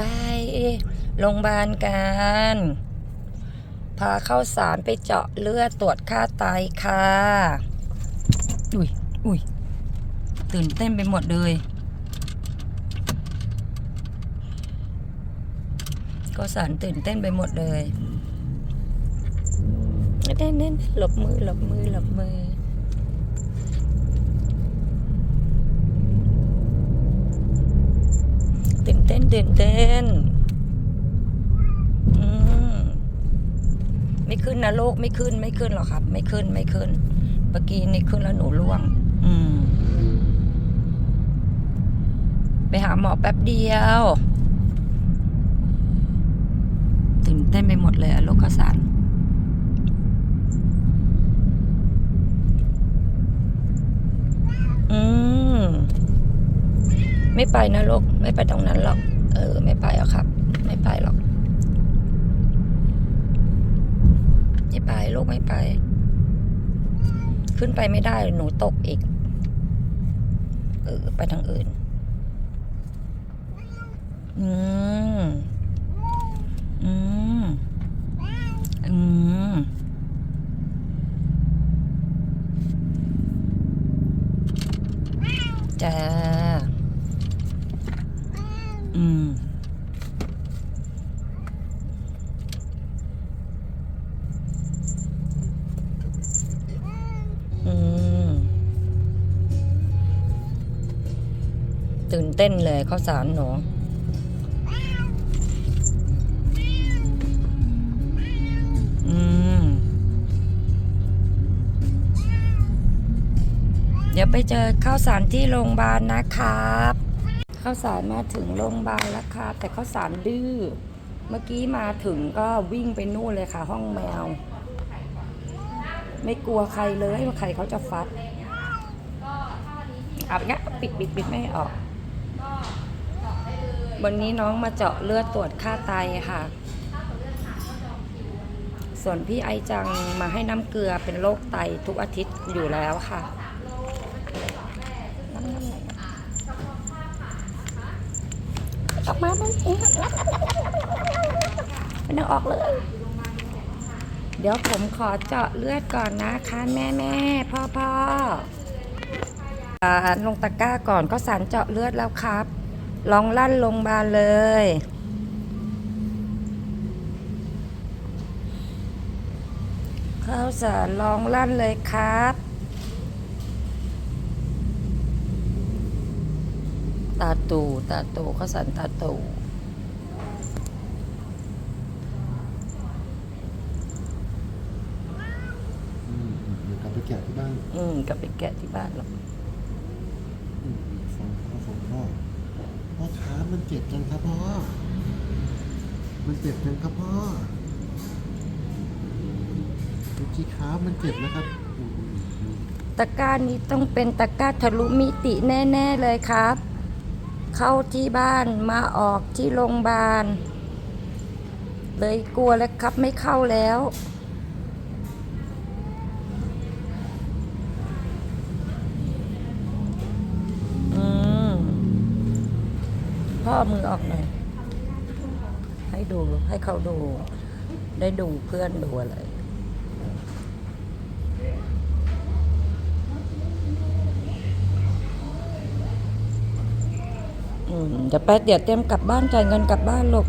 ไปโรงพยาบาลกัน พาเข้าสารไปเจาะเลือดตรวจค่าไตค่ะ อุ้ยอุ้ยตื่นเต้นไปหมดเลย ก็สารตื่นเต้นไปหมดเลยเน่นเน่นหลบมือหลบมือหลบมือ ตื่ นเต้นตื่นเต้นอืมไม่ขึ้นนะโลกไม่ขึ้นไม่ขึ้นหรอกครับ ไม่ขึ้นไม่ขึ้นเมื่อกี้นี่ขึ้นแล้วหนูร่วง อืม ไปหาหมอแป๊บเดียว ตื่นเต้นไปหมดเลยอะโลกข้าสารอืม ไม่ไปนะลูกไม่ไปตรงนั้นหรอก เออ ไม่ไปหรอกครับ ไม่ไปหรอก ไม่ไปลูกไม่ไป ขึ้นไปไม่ได้หนูตกอีก เออ ไปทางอื่น อืม อืม อืมจ้า อืมอืมตื่นเต้นเลยข้าวสารหนูอืมเดี๋ยวไปเจอข้าวสารที่โรงพยาบาลนะครับ ข้าวสารมาถึงโรงพยาบาลแล้วครับแต่ข้าวสารดื้อเมื่อกี้มาถึงก็วิ่งไปนู่นเลยค่ะ ห้องแมว ไม่กลัวใครเลยว่าใครเขาจะฟัดอาบเงี้ยปิดปิดปิดไม่ให้ออก วันนี้น้องมาเจาะเลือดตรวจค่าไตค่ะ ส่วนพี่ไอจังมาให้น้ำเกลือเป็นโรคไตทุกอาทิตย์อยู่แล้วค่ะน้ำน้ำไหน ออกมามันเองไม่ต้องออกเลย เดี๋ยวผมขอเจาะเลือดก่อนนะคะ แม่แม่พ่อพ่อลงตะกร้าก่อนก็สารเจาะเลือดแล้วครับ ลองลั่นลงมาลเลยข้าวสารลองลั่นเลยครับ ตาตูตาตูข้าวสารตาตูอืมเดี๋ยวกลับไปแกะที่บ้านอืมกลับไปแกะที่บ้านหรอกอืมฟังพ่อฟังพ่อพ่อขามันเจ็บจังครับพ่อ มันเจ็บจังครับพ่อดูจีขามันเจ็บนะครับอืมอืมอืม ตะกร้านี้ต้องเป็นตะกร้าทะลุมิติแน่ ๆ เลยครับ เข้าที่บ้านมาออกที่โรงพยาบาล เลยกลัวแล้วครับไม่เข้าแล้ว อืม พ่อมือออกหน่อย ให้ดูให้เขาดู ได้ดูเพื่อนดูอะไร เดี๋ยวแป๊ดเดี๋ยวเตรียมกลับบ้านจ่ายเงินกลับบ้านลูก